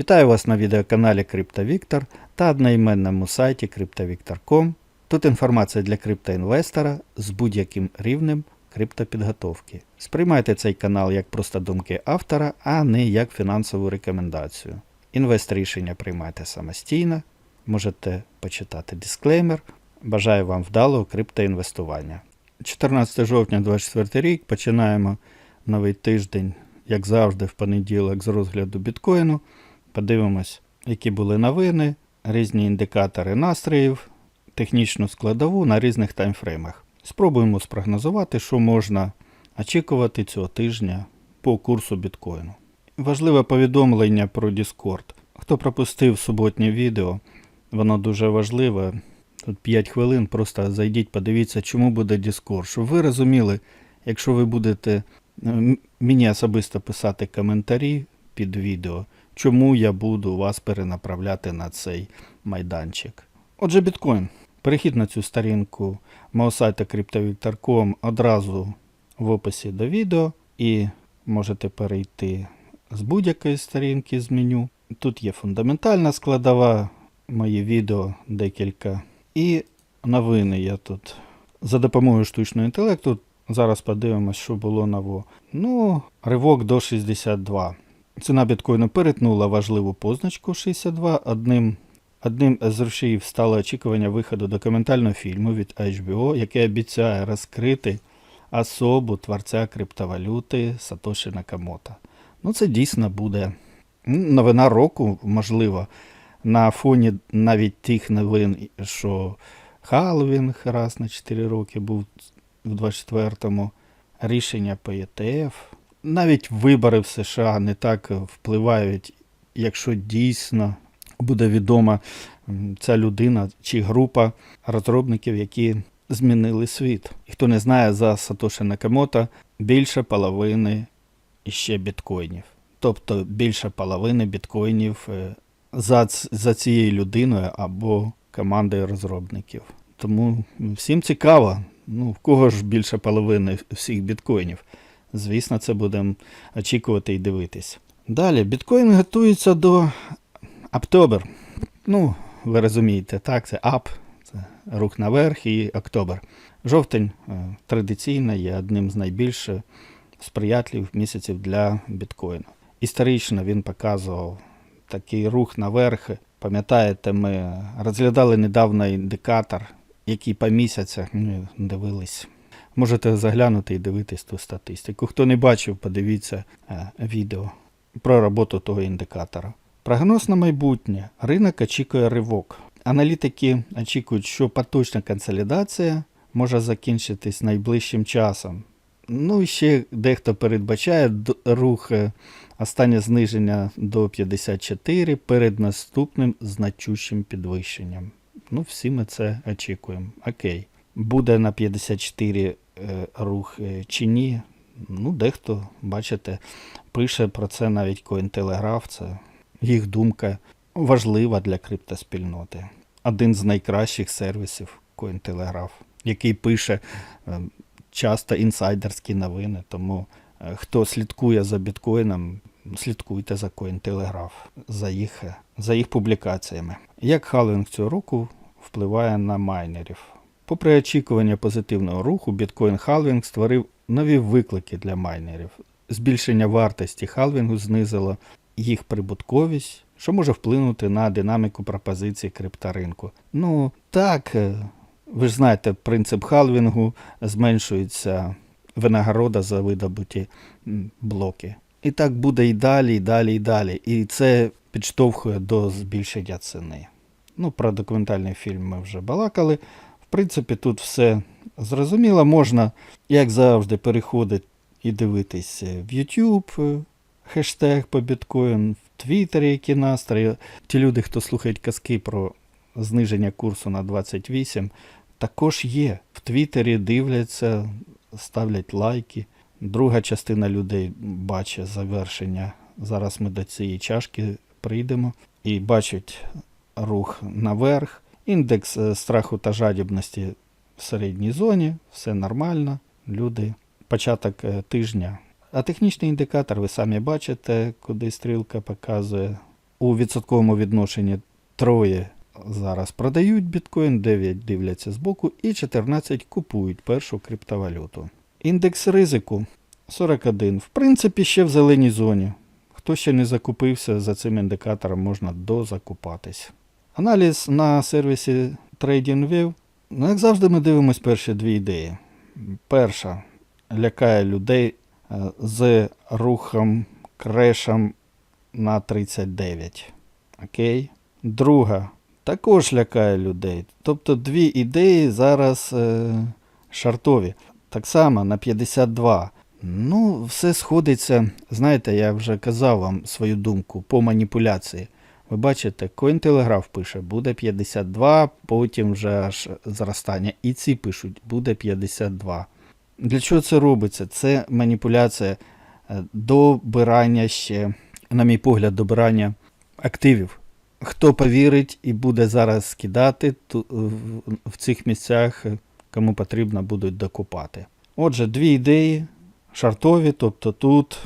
Вітаю вас на відеоканалі CryptoVictor та одноіменному сайті CryptoVictor.com. Тут інформація для криптоінвестора з будь-яким рівнем криптопідготовки. Сприймайте цей канал як просто думки автора, а не як фінансову рекомендацію. Інвест рішення приймайте самостійно, можете почитати дисклеймер. Бажаю вам вдалого криптоінвестування. 14 жовтня 2024 рік починаємо новий тиждень, як завжди, в понеділок з розгляду біткоїну. Подивимось, які були новини, різні індикатори настроїв, технічну складову на різних таймфреймах. Спробуємо спрогнозувати, що можна очікувати цього тижня по курсу біткоїну. Важливе повідомлення про Discord. Хто пропустив суботнє відео, воно дуже важливе. Тут 5 хвилин, просто зайдіть, подивіться, чому буде Discord. Щоб ви розуміли, якщо ви будете мені особисто писати коментарі під відео, чому я буду вас перенаправляти на цей майданчик. Отже, біткоін. Перехід на цю сторінку мого сайту CryptoVictor.com одразу в описі до відео і можете перейти з будь-якої сторінки з меню. Тут є фундаментальна складова, мої відео декілька. І новини я тут за допомогою штучного інтелекту. Зараз подивимось, що було ново. Ну, ривок до 62. Ціна біткоїну перетнула важливу позначку 62. Одним, одним з рушіїв стало очікування виходу документального фільму від HBO, який обіцяє розкрити особу творця криптовалюти Сатоші Накамото. Ну, це дійсно буде новина року, можливо, на фоні навіть тих новин, що Халвінг раз на 4 роки був в 24-му, рішення по ЄТФ. Навіть вибори в США не так впливають, якщо дійсно буде відома ця людина чи група розробників, які змінили світ. І хто не знає, за Сатоші Накамото більше половини іще біткоїнів. Тобто більше половини біткоїнів е, за, за цією людиною або командою розробників. Тому всім цікаво, ну, в кого ж більше половини всіх біткоїнів. Звісно, це будемо очікувати і дивитись. Далі, біткоін готується до Октобер. Ну, ви розумієте, так, це ап, це рух наверх і октобер. Жовтень е, традиційно є одним з найбільш сприятливих місяців для біткоїну. Історично він показував такий рух наверх. Пам'ятаєте, ми розглядали недавно індикатор, який по місяцях ми дивились. Можете заглянути і дивитись ту статистику. Хто не бачив, подивіться е, відео про роботу того індикатора. Прогноз на майбутнє. Ринок очікує ривок. Аналітики очікують, що поточна консолідація може закінчитись найближчим часом. Ну і ще дехто передбачає рух е, останнє зниження до 54 перед наступним значущим підвищенням. Ну, всі ми це очікуємо. Окей. Буде на 54 е, рух е, чи ні. Ну, дехто, бачите, пише про це навіть Cointelegraph, це їх думка важлива для криптоспільноти. Один з найкращих сервісів Cointelegraph, який пише е, часто інсайдерські новини. Тому е, хто слідкує за біткоїном, слідкуйте за Cointelegraph, за їх, е, за їх публікаціями. Як халвінг цього року впливає на майнерів? Попри очікування позитивного руху, біткоін халвінг створив нові виклики для майнерів. Збільшення вартості халвінгу знизило їх прибутковість, що може вплинути на динаміку пропозицій крипторинку. Ну так, е, ви ж знаєте, принцип халвінгу зменшується винагорода за видобуті блоки. І так буде і далі, і далі, і далі. І це підштовхує до збільшення ціни. Ну, про документальний фільм ми вже балакали. Принципі, тут все зрозуміло. Можна, як завжди, переходити і дивитись е, в YouTube, е, хештег по біткоін, в Твіттері, які настрої. Ті люди, хто слухають казки про зниження курсу на 28, також є. В Твіттері дивляться, ставлять лайки. Друга частина людей бачить завершення. Зараз ми до цієї чашки прийдемо і бачать рух наверх. Індекс е, страху та жадібності в середній зоні, все нормально. Люди, початок е, тижня. А технічний індикатор, ви самі бачите, куди стрілка показує. у відсотковому відношенні троє зараз продають біткоін, 9 дивляться збоку і 14 купують першу криптовалюту. Індекс ризику 41. В принципі, ще в зеленій зоні. Хто ще не закупився, за цим індикатором можна дозакупатись. Аналіз на сервісі TradingView. Ну, як завжди, ми дивимося перші дві ідеї. Перша лякає людей е, з рухом крешем на 39. Окей. Друга також лякає людей. Тобто дві ідеї зараз е, шартові. Так само на 52. Ну, все сходиться. Знаєте, я вже казав вам свою думку по маніпуляції. Ви бачите, Cointelegraph пише, буде 52, потім вже аж зростання. І ці пишуть, буде 52. Для чого це робиться? Це маніпуляція е, добирання ще, на мій погляд, добирання активів. Хто повірить і буде зараз скидати, в цих місцях, е, кому потрібно, будуть докупати. Отже, дві ідеї шартові, тобто тут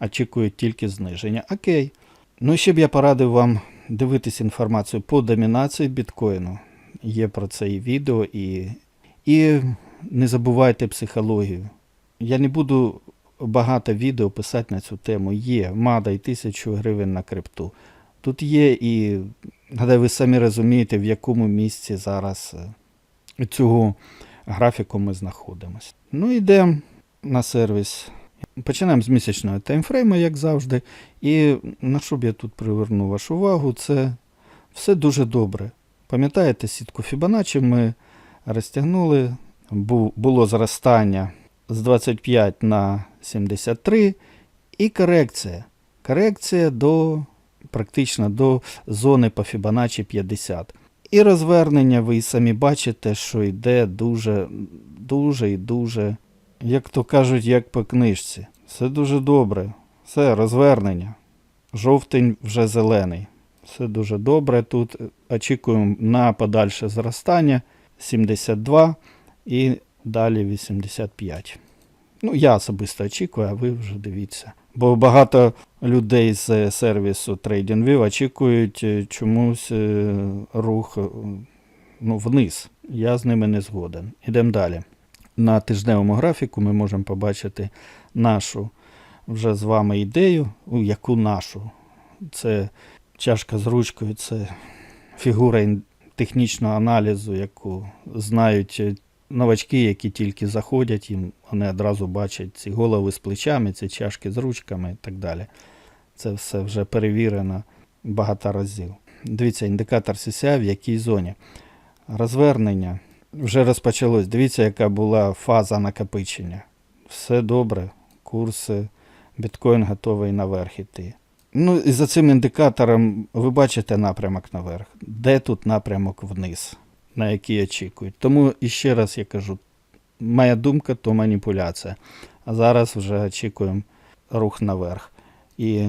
очікують тільки зниження. Окей. Ну ще б я порадив вам дивитись інформацію по домінації біткоїну. Є про це і відео, і, і не забувайте психологію. Я не буду багато відео писати на цю тему. Є мадай тисячу гривень на крипту. Тут є і, гадаю, ви самі розумієте, в якому місці зараз е, цього графіку ми знаходимося. Ну, йдемо на сервіс. Починаємо з місячного таймфрейму, як завжди. І на що б я тут привернув вашу увагу, це все дуже добре. Пам'ятаєте сітку Fibonacci ми розтягнули, було зростання з 25 на 73 і корекція. Корекція до практично до зони по Fibonacci 50. І розвернення ви самі бачите, що йде дуже, дуже і дуже, як то кажуть, як по книжці. Все дуже добре. Все, розвернення. Жовтень вже зелений. Все дуже добре. Тут очікуємо на подальше зростання 72 і далі 85. Ну, я особисто очікую, а ви вже дивіться. Бо багато людей з сервісу TradingView очікують е, чомусь е, рух е, ну, вниз. Я з ними не згоден. Ідемо далі. На тижневому графіку ми можемо побачити нашу вже з вами ідею, яку нашу. Це чашка з ручкою, це фігура технічного аналізу, яку знають е, новачки, які тільки заходять, їм вони одразу бачать ці голови з плечами, ці чашки з ручками і так далі. Це все вже перевірено багато разів. Дивіться, індикатор CCI в якій зоні. Розвернення вже розпочалось. Дивіться, яка була фаза накопичення. Все добре. Курси, біткоін готовий наверх іти. Ну, і за цим індикатором ви бачите напрямок наверх. Де тут напрямок вниз, на який очікують. Тому іще раз я кажу, моя думка то маніпуляція. А зараз вже очікуємо рух наверх. І,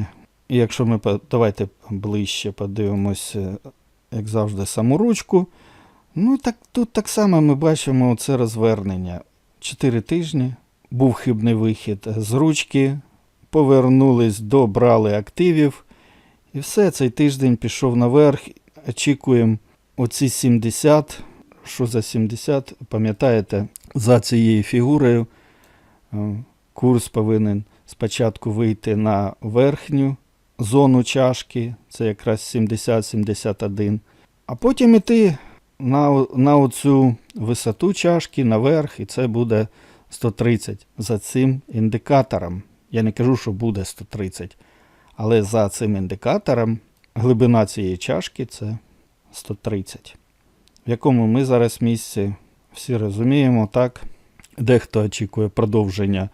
якщо ми давайте ближче подивимося, як завжди, саму ручку. Ну, так тут так само ми бачимо це розвернення. Чотири тижні був хибний вихід з ручки, повернулись, добрали активів. І все, цей тиждень пішов наверх. Очікуємо оці 70. Що за 70? Пам'ятаєте, за цією фігурою е, курс повинен спочатку вийти на верхню зону чашки, це якраз 70-71, а потім іти на, на оцю висоту чашки наверх, і це буде 130 за цим індикатором. Я не кажу, що буде 130, але за цим індикатором глибина цієї чашки це 130. В якому ми зараз місці всі розуміємо, так? Дехто очікує продовження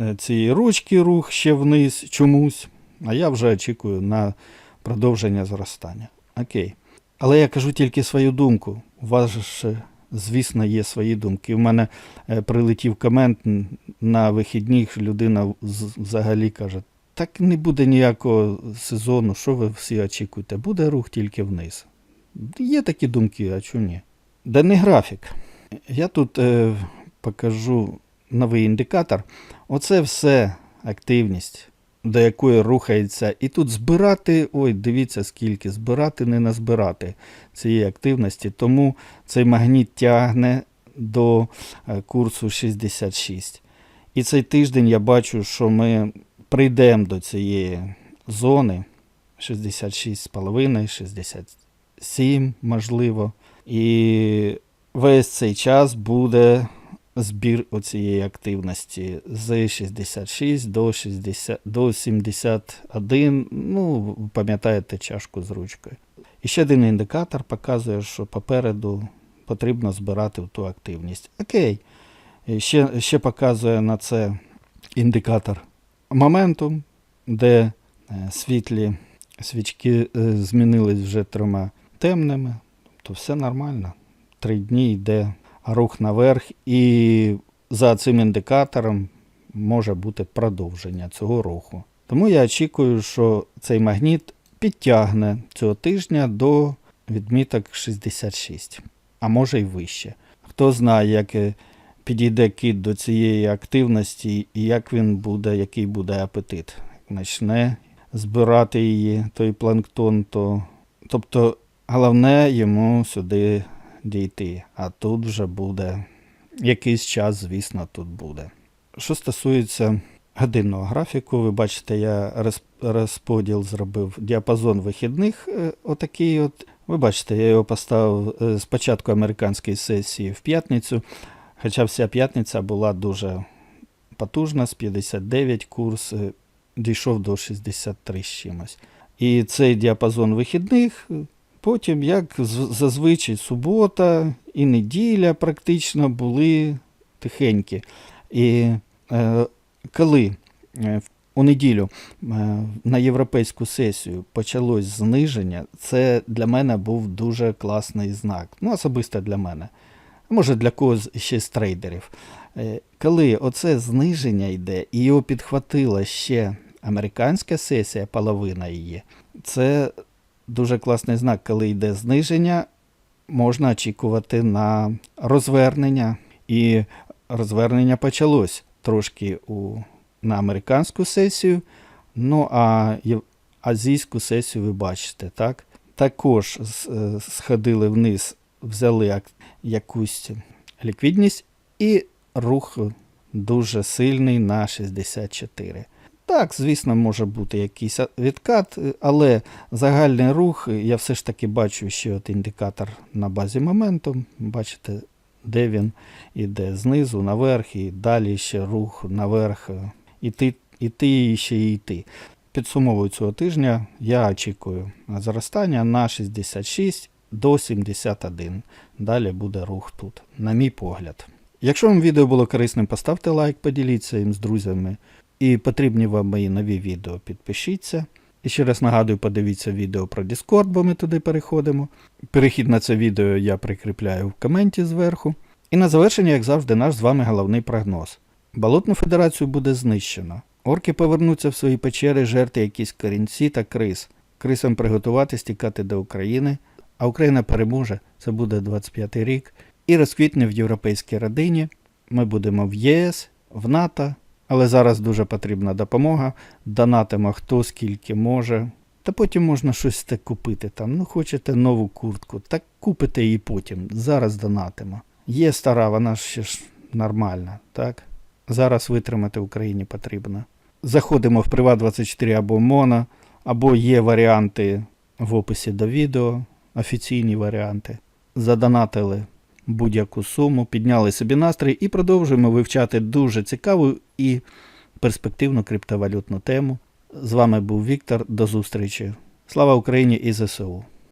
е, цієї ручки, рух ще вниз чомусь, а я вже очікую на продовження зростання. Окей. Але я кажу тільки свою думку. У вас ж, звісно, є свої думки. У мене е, прилетів комент на вихідних, людина взагалі каже: так не буде ніякого сезону, що ви всі очікуєте? Буде рух тільки вниз. Є такі думки, а чому ні? Денний графік. Я тут е, покажу новий індикатор. Оце все активність до якої рухається. І тут збирати, ой, дивіться скільки, збирати, не назбирати цієї активності. Тому цей магніт тягне до е, курсу 66. І цей тиждень я бачу, що ми прийдемо до цієї зони 66,5, 67, можливо. І весь цей час буде збір оцієї активності з 66 до 60, до 71. Ну, пам'ятаєте чашку з ручкою. І ще один індикатор показує, що попереду потрібно збирати ту активність. Окей. Ще, ще показує на це індикатор моментум, де е, світлі свічки е, змінились вже трьома темними. Тобто все нормально. Три дні йде рух наверх, і за цим індикатором може бути продовження цього руху. Тому я очікую, що цей магніт підтягне цього тижня до відміток 66, а може й вище. Хто знає, як е, підійде кит до цієї активності і як він буде, який буде апетит. Почне збирати її, той планктон, то. Тобто головне йому сюди дійти, а тут вже буде якийсь час, звісно, тут буде. Що стосується годинного графіку, ви бачите, я розподіл зробив діапазон вихідних. е, Отакий от. Ви бачите, я його поставив е, з початку американської сесії в п'ятницю. Хоча вся п'ятниця була дуже потужна, з 59 курс е, дійшов до 63 з чимось. І цей діапазон вихідних, е, потім, як зазвичай, субота і неділя практично були тихенькі. І е, коли е, у неділю е, на європейську сесію почалось зниження, це для мене був дуже класний знак. Ну, особисто для мене. Може, для когось ще з трейдерів. Е, Коли оце зниження йде і його підхватила ще американська сесія, половина її, це дуже класний знак, коли йде зниження, можна очікувати на розвернення. І розвернення почалось трошки у, на американську сесію. Ну а азійську сесію ви бачите, так? Також е, сходили вниз, взяли якусь ліквідність і рух дуже сильний на 64. Так, звісно, може бути якийсь відкат, е, але загальний рух, е, я все ж таки бачу ще от індикатор на базі моменту. Бачите, де він іде знизу наверх, і далі ще рух наверх. е, Іти, іти і ще й йти. Підсумовую цього тижня, я очікую зростання на 66 до 71. Далі буде рух тут, на мій погляд. Якщо вам відео було корисним, поставте лайк, поділіться їм з друзями. І потрібні вам мої нові відео, підпишіться. І ще раз нагадую, подивіться відео про Discord, бо ми туди переходимо. Перехід на це відео я прикріпляю в коменті зверху. І на завершення, як завжди, наш з вами головний прогноз. Болотну федерацію буде знищено. Орки повернуться в свої печери, жерти якісь корінці та крис. Крисам приготуватись тікати до України, а Україна переможе, це буде 25-й рік, і розквітне в європейській родині. Ми будемо в ЄС, в НАТО, але зараз дуже потрібна допомога. Донатимо хто скільки може. Та потім можна щось так купити там. Ну, хочете нову куртку, так купите її потім. Зараз донатимо. Є стара, вона ще ж нормальна, так? Зараз витримати Україні потрібно. Заходимо в Приват24 або Моно, або є варіанти в описі до відео, офіційні варіанти. Задонатили будь-яку суму, підняли собі настрій і продовжуємо вивчати дуже цікаву і перспективну криптовалютну тему. З вами був Віктор. До зустрічі. Слава Україні і ЗСУ!